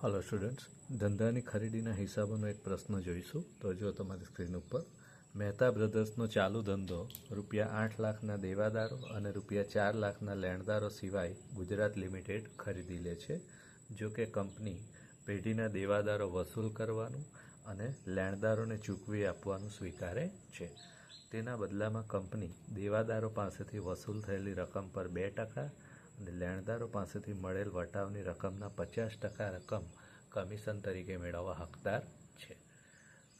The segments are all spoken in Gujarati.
હલો સ્ટુડન્ટ્સ ધંધાની ખરીદીના હિસાબોનો એક પ્રશ્ન જોઈશું. તો જો તમારી સ્ક્રીન ઉપર, મહેતા બ્રધર્સનો ચાલુ ધંધો રૂપિયા આઠ લાખના દેવાદારો અને રૂપિયા ચાર લાખના લેણદારો સિવાય ગુજરાત લિમિટેડ ખરીદી લે છે. જો કે કંપની પેઢીના દેવાદારો વસૂલ કરવાનું અને લેણદારોને ચૂકવી આપવાનું સ્વીકારે છે. તેના બદલામાં કંપની દેવાદારો પાસેથી વસૂલ થયેલી રકમ પર બે ટકા અને લેણદારો પાસેથી મળેલ વટાવની રકમના પચાસ ટકા રકમ કમિશન તરીકે મેળવવા હકદાર છે.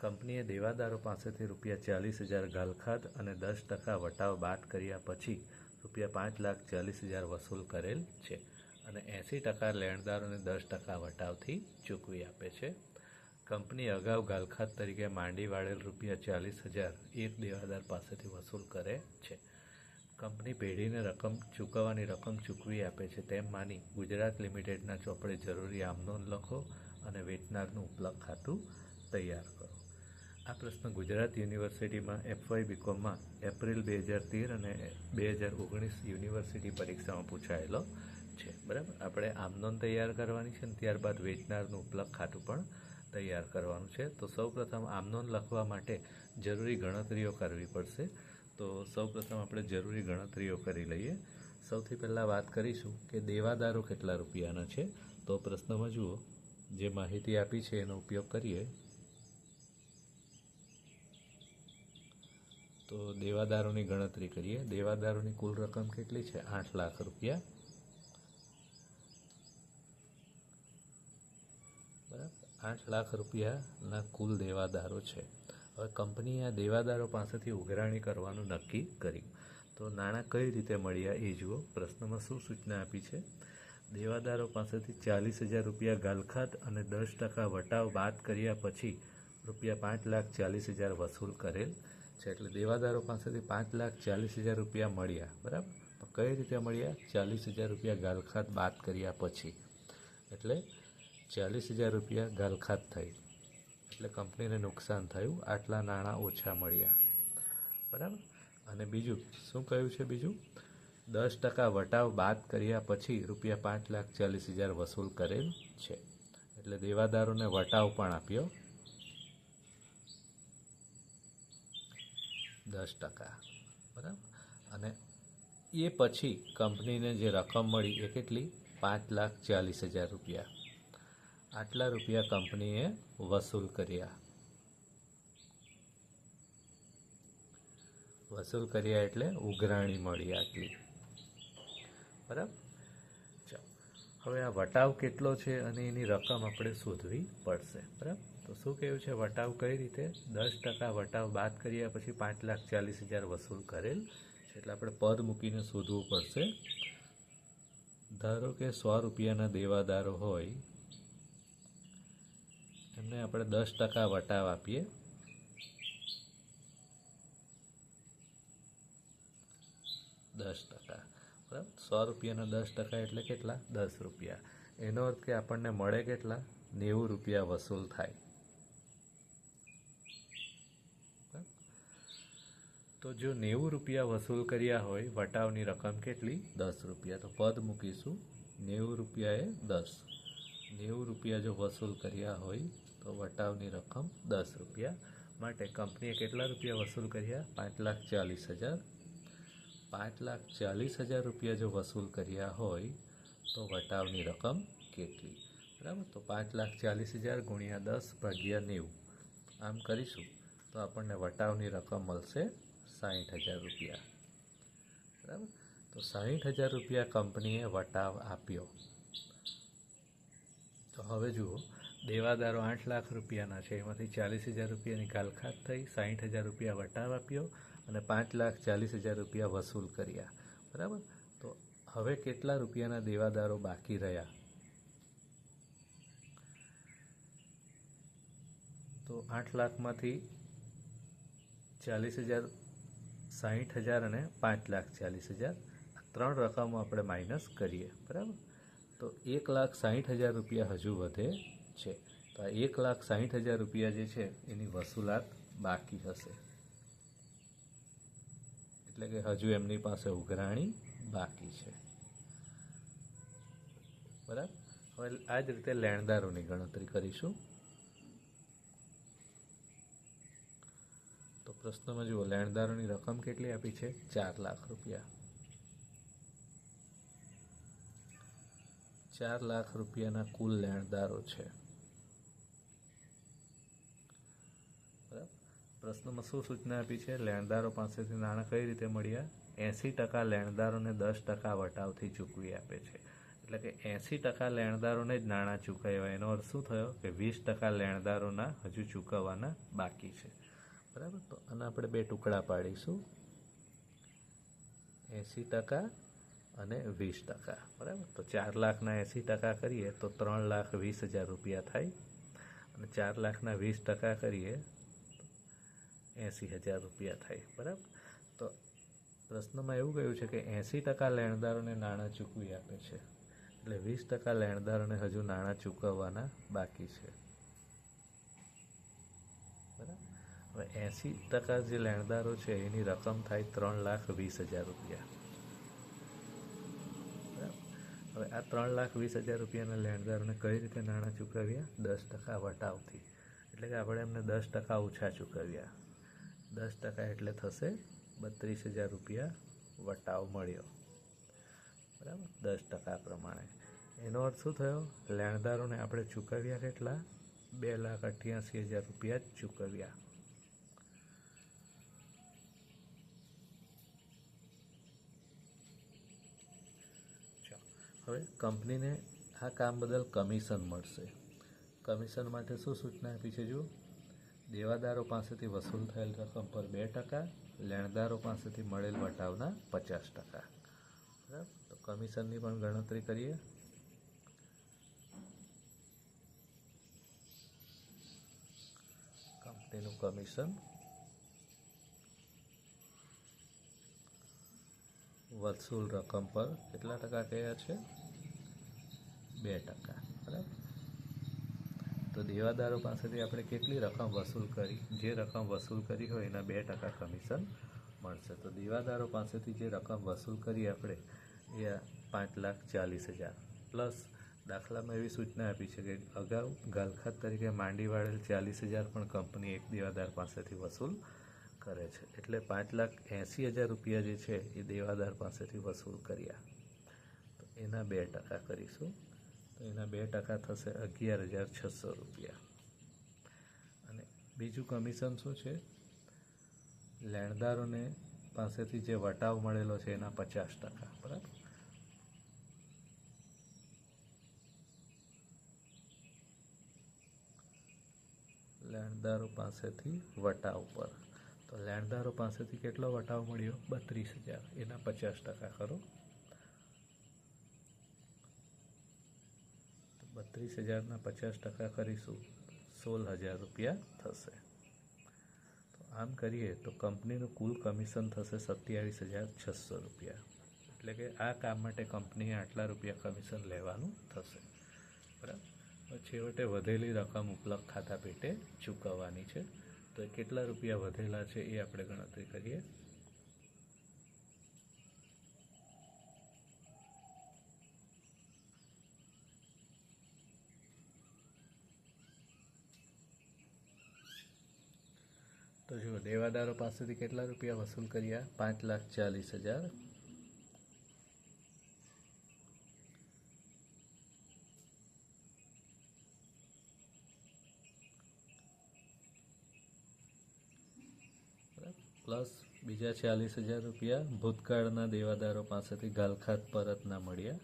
કંપનીએ દેવાદારો પાસેથી રૂપિયા ચાલીસ હજાર ગાલખાત અને દસ ટકા વટાવ બાદ કર્યા પછી રૂપિયા પાંચ લાખ ચાલીસ હજાર વસૂલ કરેલ છે અને એંસી ટકા લેણદારોને દસ ટકા વટાવથી ચૂકવી આપે છે. કંપની અગાઉ ગાલખાત તરીકે માંડી વાળેલ રૂપિયા ચાલીસ હજાર એક દેવાદાર પાસેથી વસૂલ કરે છે. કંપની પેઢીને રકમ ચૂકવવાની રકમ ચૂકવી આપે છે, તેમ માની ગુજરાત લિમિટેડના ચોપડે જરૂરી આમનોંધ લખો અને વેચનારનું ઉપલબ્ધ ખાતું તૈયાર કરો. આ પ્રશ્ન ગુજરાત યુનિવર્સિટીમાં એફવાય બીકોમમાં એપ્રિલ બે હજાર તેર અને બે હજાર ઓગણીસ યુનિવર્સિટી પરીક્ષામાં પૂછાયેલો છે. બરાબર? આપણે આમનોંધ તૈયાર કરવાની છે અને ત્યારબાદ વેચનારનું ઉપલબ્ધ ખાતું પણ તૈયાર કરવાનું છે. તો સૌપ્રથમ આમનોંધ લખવા માટે જરૂરી ગણતરીઓ કરવી પડશે. તો સૌપ્રથમ આપણે જરૂરી ગણતરીઓ કરી લઈએ. સૌથી પહેલાં વાત કરીશું કે દેવાદારો કેટલા રૂપિયાના છે. તો પ્રશ્નમાં જુઓ, જે માહિતી આપી છે એનો ઉપયોગ કરીએ. તો દેવાદારોની ગણતરી કરીએ. દેવાદારોની કુલ રકમ કેટલી છે? આઠ લાખ રૂપિયા. બરાબર? આઠ લાખ રૂપિયાના કુલ દેવાદારો છે. હવે કંપનીએ આ દેવાદારો પાસેથી ઉઘરાણી કરવાનું નક્કી કર્યું. તો નાણાં કઈ રીતે મળ્યા એ જુઓ. પ્રશ્નમાં શું સૂચના આપી છે? દેવાદારો પાસેથી ચાલીસ હજાર રૂપિયા ગાલખાત અને દસ ટકા વટાવ બાદ કર્યા પછી રૂપિયા પાંચ લાખ ચાલીસ હજાર વસૂલ કરેલ છે. એટલે દેવાદારો પાસેથી પાંચ લાખ ચાલીસ હજાર રૂપિયા મળ્યા. બરાબર? કઈ રીતે મળ્યા? ચાલીસ હજાર રૂપિયા ગાલખાત બાદ કર્યા પછી. એટલે ચાલીસ હજાર રૂપિયા ગાલખાત થઈ. એટલે કંપનીને નુકસાન થયું, આટલા નાણાં ઓછા મળ્યા. બરાબર? અને બીજું, શું કહ્યું છે બીજું? દસ ટકા વટાવ બાદ કર્યા પછી રૂપિયા પાંચ લાખ ચાલીસ હજાર વસૂલ કરેલ છે. એટલે દેવાદારોને વટાવ પણ આપ્યો. દસ ટકા. બરાબર? અને એ પછી કંપનીને જે રકમ મળી એ કેટલી? પાંચ લાખ ચાલીસ હજાર રૂપિયા. આટલા રૂપિયા કંપનીએ વસૂલ કર્યા. વસૂલ કર્યા એટલે ઉઘરાણી મળી આટલી. બરાબર? હવે આ વટાવ કેટલો છે અને એની રકમ આપણે શોધવી પડશે. બરાબર? તો શું કહ્યું છે? વટાવ કઈ રીતે? દસ ટકા વટાવ બાદ કર્યા પછી પાંચ લાખ ચાલીસ હજાર વસૂલ કરેલ છે. એટલે આપણે પદ મૂકીને શોધવું પડશે. ધારો કે સો રૂપિયાના દેવાદારો હોય એમને આપણે દસ ટકા વટાવ આપીએ. દસ ટકા. બરાબર? સો રૂપિયાના દસ ટકા એટલે કેટલા? દસ રૂપિયા. એનો અર્થ કે આપણને મળે કેટલા? નેવું રૂપિયા વસૂલ થાય? તો જો નેવું રૂપિયા વસૂલ કર્યા હોય, વટાવની રકમ કેટલી? દસ રૂપિયા. તો પદ મૂકીશું. નેવું રૂપિયાએ દસ. નેવું રૂપિયા જો વસૂલ કર્યા હોય તો વટાવની રકમ દસ રૂપિયા. માટે કંપનીએ કેટલા રૂપિયા વસૂલ કર્યા? પાંચ લાખ ચાલીસ હજાર. પાંચ લાખ ચાલીસ હજાર રૂપિયા જો વસૂલ કર્યા હોય, તો વટાવની રકમ કેટલી? બરાબર? તો પાંચ લાખ ચાલીસ હજાર ગુણ્યા દસ ભાગ્યા નેવું. આમ કરીશું તો આપણને વટાવની રકમ મળશે સાહીઠ હજાર રૂપિયા. બરાબર? તો સાહીઠ હજાર રૂપિયા કંપનીએ વટાવ આપ્યો. તો હવે જુઓ દેવાદારો આઠ લાખ રૂપિયાના છે. એમાંથી ચાલીસ હજાર રૂપિયાની ગાલખાત થઈ સાહીઠ હજાર રૂપિયા વટાવ આપ્યો અને પાંચ લાખ ચાલીસ હજાર રૂપિયા વસૂલ કર્યા. બરાબર? તો હવે કેટલા રૂપિયાના દેવાદારો બાકી રહ્યા? તો આઠ લાખમાંથી ચાલીસ હજાર સાહીઠ હજાર અને પાંચ લાખ ચાલીસ હજાર. ત્રણ રકમો આપણે માઇનસ કરીએ. બરાબર? તો એક લાખ સાહીઠ હજાર રૂપિયા હજુ વધે. છે. તો આ એક લાખ સાહીઠ હજાર રૂપિયા જે છે, એની વસૂલાત બાકી હશે. એટલે કે હજુ એમની પાસે ઉઘરાણી બાકી છે. બરાબર? હવે આ જ રીતે લેણદારોની ગણતરી કરીશું. તો પ્રશ્નમાં જુઓ, લેણદારોની રકમ કેટલી આપી છે? ચાર લાખ રૂપિયા. ચાર લાખ રૂપિયાના કુલ લેણદારો છે બરાબર પ્રશ્નમાં શું સૂચના આપી છે, લેણદારો પાસેથી નાણાં કઈ રીતે મળ્યા? એંસી ટકા લેણદારોને દસ ટકા વટાવથી ચૂકવી આપે છે. એટલે કે એંસી ટકા લેણદારોને જ નાણાં ચૂકવ્યા. એનો અર્થ શું થયો? કે વીસ ટકા લેણદારોના હજુ ચૂકવવાના બાકી છે. બરાબર? તો અને આપણે બે ટુકડા પાડીશું. એંસી ટકા અને વીસ ટકા. બરાબર? તો ચાર લાખના એંસી ટકા કરીએ તો ત્રણ લાખ વીસ હજાર રૂપિયા થાય. અને ચાર લાખના વીસ ટકા કરીએ એંસી હજાર રૂપિયા થાય, બરાબર? તો પ્રશ્નમાં એવું કહ્યું છે કે એંસી ટકા લેણદારોને નાણાં ચૂકવી આપે છે, એટલે વીસ ટકા લેણદારોને હજુ નાણાં ચૂકવવાના બાકી છે. બરાબર? હવે એંસી ટકા જે લેણદારો છે, એની રકમ થાય ત્રણ લાખ વીસ હજાર રૂપિયા. હવે આ ત્રણ લાખ વીસ હજાર રૂપિયાના લેણદારોને કઈ રીતે નાણાં ચૂકવ્યા? દસ ટકા વટાવથી. એટલે કે આપણે એમને દસ ટકા ઓછા ચૂકવ્યા. દસ ટકા એટલે થશે બત્રીસ હજાર રૂપિયા વટાવ મળ્યો. બરાબર? દસ ટકા પ્રમાણે. એનો અર્થ શું થયો? લેણદારોને આપણે ચૂકવ્યા કેટલા? બે લાખ અઠ્યાસી હજાર રૂપિયા જ ચૂકવ્યા. હવે કંપનીને આ કામ બદલ કમિશન મળશે. કમિશન માટે શું સૂચના આપી છે જો દેવાદારો પાસેથી વસૂલ થયેલ રકમ પર બે ટકા, લેણદારો પાસેથી મળેલ વટાવના પચાસ ટકા. બરાબર? તો કમિશનની પણ ગણતરી કરીએ. કંપનીનું કમિશન વસૂલ રકમ પર કેટલા ટકા કયા છે? બે ટકા. બરાબર? તો દેવાદારો પાસેથી આપણે કેટલી રકમ વસૂલ કરી? જે રકમ વસૂલ કરી હોય એના બે ટકા કમિશન મળશે. તો દેવાદારો પાસેથી જે રકમ વસૂલ કરી આપણે, એ પાંચ લાખ ચાલીસ હજાર. પ્લસ દાખલામાં એવી સૂચના આપી છે કે અગાઉ ગાલખાત તરીકે માંડી વાળેલ ચાલીસ હજાર પણ કંપની એક દેવાદાર પાસેથી વસૂલ કરે છે. એટલે પાંચ લાખ એંસી હજાર રૂપિયા જે છે એ દેવાદાર પાસેથી વસૂલ કર્યા. તો એના બે ટકા કરીશું. તો એના બે ટકા થશે અગિયાર હજાર છસો રૂપિયા. અને બીજું કમિશન શું છે? લેણદારોને પાસેથી જે વટાવ મળેલો છે એના પચાસ ટકા, બરાબર? લેણદારો પાસેથી વટાવ પર. તો લેણદારો પાસેથી કેટલો વટાવ મળ્યો? બત્રીસ હજાર. એના પચાસ ટકા કરો બત્રીસ હજારના પચાસ ટકા કરીશું સોળ હજાર રૂપિયા થશે. તો આમ કરીએ તો કંપનીનું કુલ કમિશન થશે સત્યાવીસ હજાર છસો રૂપિયા. એટલે કે આ કામ માટે કંપનીએ આટલા રૂપિયા કમિશન લેવાનું થશે. બરાબર? છેવટે વધેલી રકમ ઉપલબ્ધ ખાતા પેટે ચૂકવવાની છે. તો કેટલા રૂપિયા વધેલા છે એ આપણે ગણતરી કરીએ. તો જુઓ દેવાદારો પાસેથી કેટલા રૂપિયા વસૂલ કર્યા? પાંચ લાખ ચાલીસ હજાર. પ્લસ બીજા ચાલીસ હજાર રૂપિયા ભૂતકાળના દેવાદારો પાસેથી ગાલખાત પરત ના મળ્યા.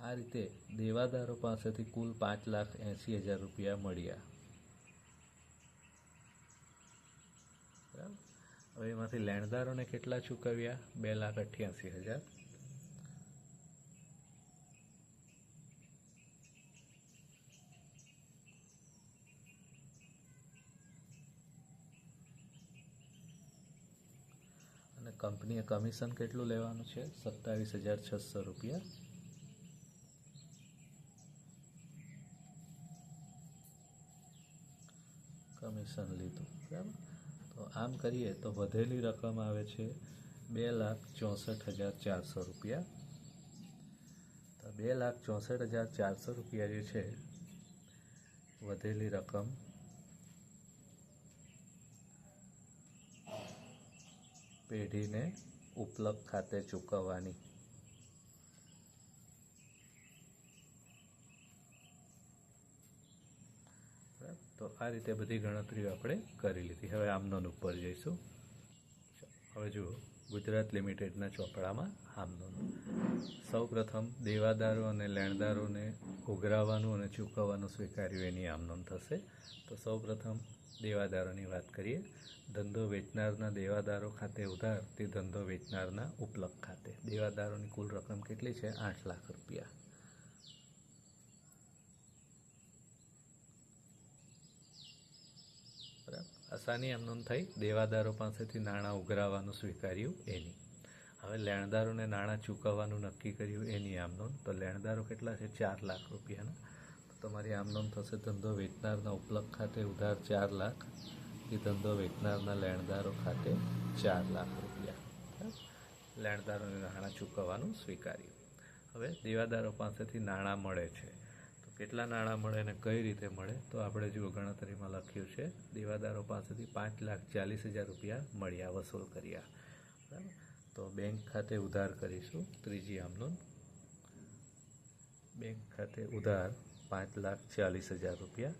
આ રીતે દેવાદારો પાસેથી કુલ પાંચ લાખ એંસી હજાર રૂપિયા મળ્યા. હવે એમાંથી લેણદારોને કેટલા ચૂકવ્યા? બે લાખ અઠ્યાસી હજાર. અને કંપનીએ કમિશન કેટલું લેવાનું છે? સત્તાવીસ હજાર છસો રૂપિયા. કમિશન લીધું, બરાબર? તો આમ કરીએ તો વધેલી રકમ આવે છે બે લાખ ચોસઠ હજાર ચારસો રૂપિયા. તો બે લાખ ચોસઠ હજાર ચારસો રૂપિયા જે છે, વધેલી રકમ પેઢીને ઉપલબ્ધ ખાતે ચૂકવવાની બરાબર? તો આ રીતે બધી ગણતરીઓ આપણે કરી લીધી. હવે આમનોન ઉપર જઈશું. હવે જુઓ, ગુજરાત લિમિટેડના ચોપડામાં આમનોન. સૌ પ્રથમ દેવાદારો અને લેણદારોને ઉઘરાવવાનું અને ચૂકવવાનું સ્વીકાર્યું, એની આમનોન થશે. તો સૌ પ્રથમ દેવાદારોની વાત કરીએ. ધંધો વેચનારના દેવાદારો ખાતે ઉધાર તે ધંધો વેચનારના ઉપલબ્ધ ખાતે. દેવાદારોની કુલ રકમ કેટલી છે? આઠ લાખ રૂપિયા. બરાબર એમનું એમ થઈ દેવાદારો પાસેથી નાણાં ઉઘરાવવાનું સ્વીકાર્યું એની. હવે લેણદારોને નાણાં ચૂકવવાનું નક્કી કર્યું એની આમનોન. તો લેણદારો કેટલા છે? ચાર લાખ રૂપિયાના. તમારી આમનોન થશે ધંધો વેચનારના ઉપલબ્ધ ખાતે ઉધાર ચાર લાખ એ ધંધો વેચનારના લેણદારો ખાતે ચાર લાખ રૂપિયા? લેણદારોને નાણાં ચૂકવવાનું સ્વીકાર્યું. હવે દેવાદારો પાસેથી નાણાં મળે છે. કેટલા નાણાં મળે અને કઈ રીતે મળે, તો આપણે જુઓ ગણતરીમાં લખ્યું છે, દેવાદારો પાસેથી પાંચ લાખ ચાલીસ હજાર રૂપિયા મળ્યા, વસૂલ કર્યા. બરાબર? તો બેંક ખાતે ઉધાર કરીશું, ત્રીજી આમનું. બેંક ખાતે ઉધાર પાંચ લાખ ચાલીસ હજાર રૂપિયા.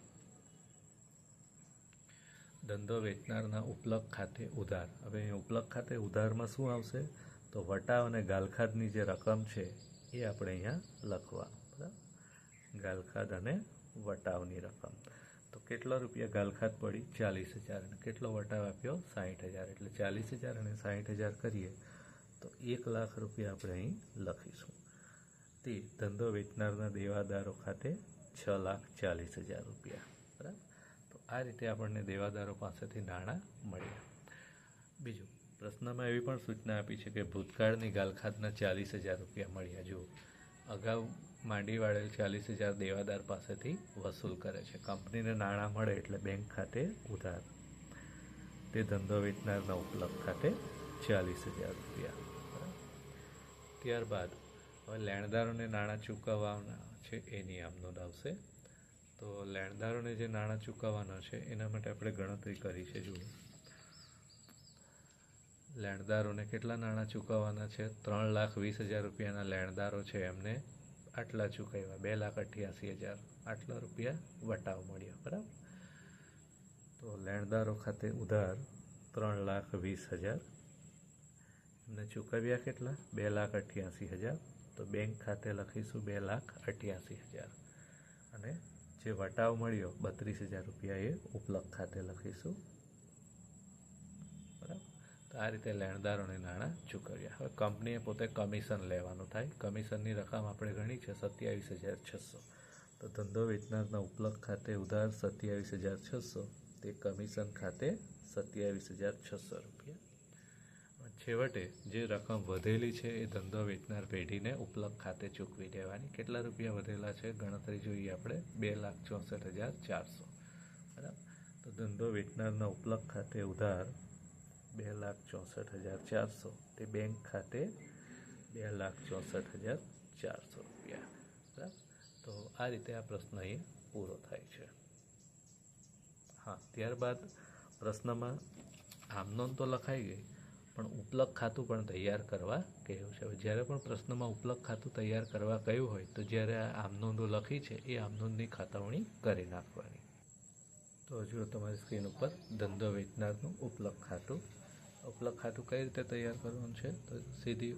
ધંધો વેચનારના ઉપલબ્ધ ખાતે ઉધાર. હવે અહીં ઉપલબ્ધ ખાતે ઉધારમાં શું આવશે? તો વટાવ અને ગાલખાદની જે રકમ છે, એ આપણે અહીંયા લખવા. ગાલખાદ અને વટાવની રકમ. તો કેટલા રૂપિયા ગાલખાદ પડી? ચાલીસ હજાર. અને કેટલો વટાવ આપ્યો? સાહીઠ હજાર. એટલે ચાલીસ હજાર અને સાહીઠ હજાર કરીએ, તો એક લાખ રૂપિયા આપણે અહીં લખીશું. તે ધંધો વેચનારના દેવાદારો ખાતે છ લાખ ચાલીસ હજાર રૂપિયા. બરાબર? તો આ રીતે આપણને દેવાદારો પાસેથી નાણાં મળ્યા. બીજું, પ્રશ્નમાં એવી પણ સૂચના આપી છે કે ભૂતકાળની ગાલખાતના ચાલીસ હજાર રૂપિયા મળ્યા. જુઓ, અગાઉ માંડી વાળેલ ચાલીસ હજાર દેવાદાર પાસેથી વસૂલ કરે છે. કંપનીને નાણાં મળે એટલે બેંક ખાતે ઉધાર. તે ધંધો વેચનારના ઉપલબ્ધ ખાતે ચાલીસ હજાર રૂપિયા. ત્યારબાદ હવે લેણદારોને નાણાં ચૂકવવાના છે એની આમ નોંધ આવશે તો લેણદારોને જે નાણાં ચૂકવવાના છે એના માટે આપણે ગણતરી કરી છે. જુઓ. લેણદારોને કેટલા નાણાં ચૂકવવાના છે? ત્રણ લાખ વીસ હજાર રૂપિયાના લેણદારો છે એમને આટલા ચૂકવ્યા બે લાખ અઠ્યાસી હજાર. આટલા રૂપિયા વટાવ મળ્યો, બરાબર? તો લેણદારો ખાતે ઉધાર ત્રણ લાખ વીસ હજાર. એમને ચૂકવ્યા કેટલા? બે લાખ અઠ્યાસી હજાર. તો બેંક ખાતે લખીશું બે લાખ અઠ્યાસી હજાર. અને જે વટાવ મળ્યો, બત્રીસ હજાર રૂપિયા એ ઉપલબ્ધ ખાતે લખીશું. આ રીતે લેણદારોને નાણાં ચૂકવ્યા. હવે કંપનીએ પોતે કમિશન લેવાનું થાય. કમિશનની રકમ આપણે ગણી છે સત્યાવીસ હજાર છસો. તો ધંધો વેચનારના ઉપલબ્ધ ખાતે ઉધાર સત્યાવીસ હજાર છસો. તે કમિશન ખાતે સત્યાવીસ હજાર છસો રૂપિયા. છેવટે જે રકમ વધેલી છે એ ધંધો વેચનાર પેઢીને ઉપલબ્ધ ખાતે ચૂકવી દેવાની. કેટલા રૂપિયા વધેલા છે? ગણતરી જોઈએ આપણે. બે લાખ ચોસઠ હજાર ચારસો. બરાબર? તો ધંધો વેચનારના ઉપલબ્ધ ખાતે ઉધાર બે લાખ ચોસઠ હજાર ચારસો. તે બેંક ખાતે બે લાખ ચોસઠ હજાર ચારસો રૂપિયા. બરાબર? તો આ રીતે આ પ્રશ્ન એ પૂરો થાય છે. હા, ત્યારબાદ પ્રશ્નમાં આમનોન તો લખાઈ ગઈ, પણ ઉપલક ખાતું પણ તૈયાર કરવા કહ્યું છે. હવે જ્યારે પણ પ્રશ્નમાં ઉપલક ખાતું તૈયાર કરવા કહ્યું હોય, તો જ્યારે આ આમનોંધો લખી છે, એ આમનોંધની ખાતવણી કરી નાખવાની. તો હજુ તમારી સ્ક્રીન ઉપર ધંધો વેચનારનું ઉપલબ્ધ ખાતું ઉપલબ્ધ ખાતું કઈ રીતે તૈયાર કરવાનું છે? તો સીધી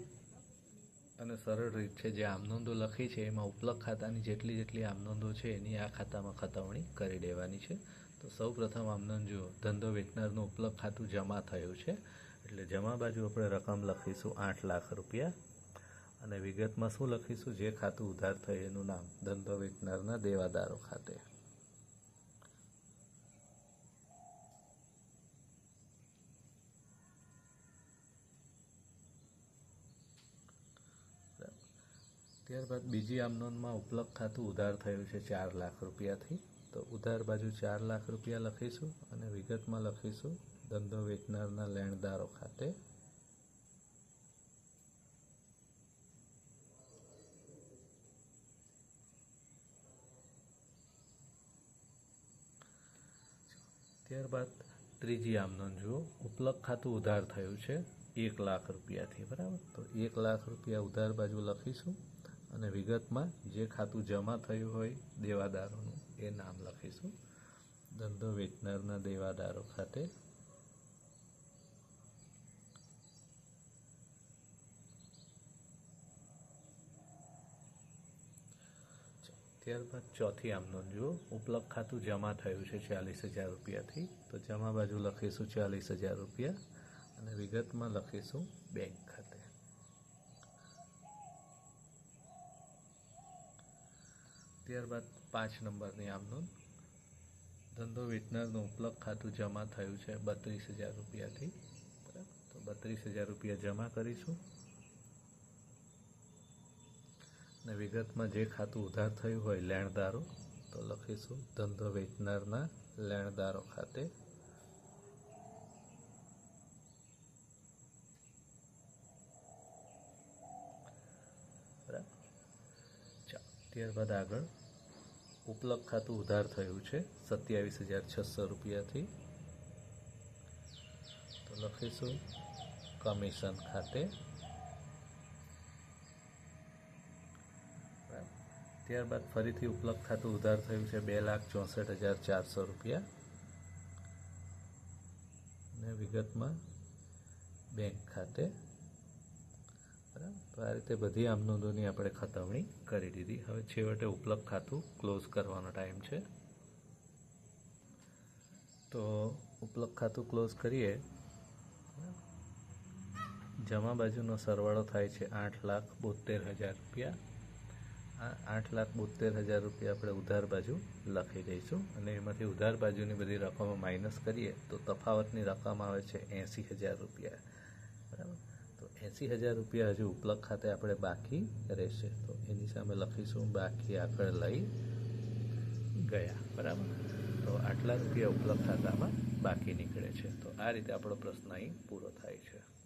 અને સરળ રીત છે. જે આમનોંધો લખી છે, એમાં ઉપલબ્ધ ખાતાની જેટલી જેટલી આમનોંધો છે, એની આ ખાતામાં ખતવણી કરી દેવાની છે. તો સૌ પ્રથમ આમનોંધ જુઓ. ધંધો વેચનારનું ઉપલબ્ધ ખાતું જમા થયું છે. એટલે જમા બાજુ આપણે રકમ લખીશું આઠ લાખ રૂપિયા. અને વિગતમાં શું લખીશું? જે ખાતું ઉધાર થયું એનું નામ ધંધો વેચનારના દેવાદારો ખાતે. ત્યારબાદ બીજી આમનોનમાં ઉપલબ્ધ ખાતું ઉધાર થયું છે ચાર લાખ રૂપિયાથી. તો ઉધાર બાજુ ચાર લાખ રૂપિયા લખીશું અને વિગતમાં લખીશું ધંધો વેચનારના લેણદારો ખાતે. ત્યારબાદ ત્રીજી આમનોન જુઓ, ઉપલબ્ધ ખાતું ઉધાર થયું છે એક લાખ રૂપિયાથી, બરાબર? તો એક લાખ રૂપિયા ઉધાર બાજુ લખીશું. અને વિગતમાં જે ખાતું જમા થયું હોય દેવાદારોનું, એ નામ લખીશું. ધંધો વેચનારના દેવાદારો ખાતે. ત્યારબાદ ચોથી આમનોંધ જુઓ. ઉપલબ્ધ ખાતું જમા થયું છે ચાલીસ હજાર રૂપિયાથી. તો જમા બાજુ લખીશું ચાલીસ હજાર રૂપિયા. અને વિગતમાં લખીશું બેંક ખાતે. ત્યારબાદ પાંચ નંબરની આમનોંધ ધંધો વેચનારનું ઉપલબ્ધ ખાતું જમા થયું છે બત્રીસ હજાર રૂપિયાથી. બરાબર? તો બત્રીસ હજાર રૂપિયા જમા કરીશું. અને વિગતમાં જે ખાતું ઉધાર થયું હોય લેણદારો, તો લખીશું ધંધો વેચનારના લેણદારો ખાતે. બરાબર? ચાલો, ત્યારબાદ આગળ. ઉપલબ્ધ ખાતું ઉધાર થયું છે, સત્યાવીસ હજાર છસો રૂપિયાથી. તો લખીશું, કમિશન ખાતે. ત્યારબાદ ફરીથી ઉપલબ્ધ ખાતું ઉધાર થયું છે, બે લાખ ચોસઠ હજાર ચારસો રૂપિયા. ને વિગતમાં બેંક ખાતે. બરાબર? આ રીતે બધી આમનોંધોની આપણે ખતવણી કરી દીધી. હવે છેવટે ઉપલબ્ધ ખાતું ક્લોઝ કરવાનો ટાઈમ છે. તો ઉપલબ્ધ ખાતું ક્લોઝ કરીએ. જમા બાજુનો સરવાળો થાય છે આઠ લાખ બોતેર હજાર રૂપિયા. આ આઠ લાખ બોતેર હજાર રૂપિયા આપણે ઉધાર બાજુ લખી દઈશું. અને એમાંથી ઉધાર બાજુની બધી રકમો માઇનસ કરીએ તો તફાવતની રકમ આવે છે એંસી હજાર રૂપિયા. એંસી હજાર રૂપિયા હજુ ઉપલબ્ધ ખાતે આપણે બાકી રહેશે. તો એની સામે લખીશું, બાકી આગળ લઈ ગયા. બરાબર? તો આટલા રૂપિયા ઉપલબ્ધ ખાતામાં બાકી નીકળે છે. તો આ રીતે આપણો પ્રશ્ન અહીં પૂરો થાય છે.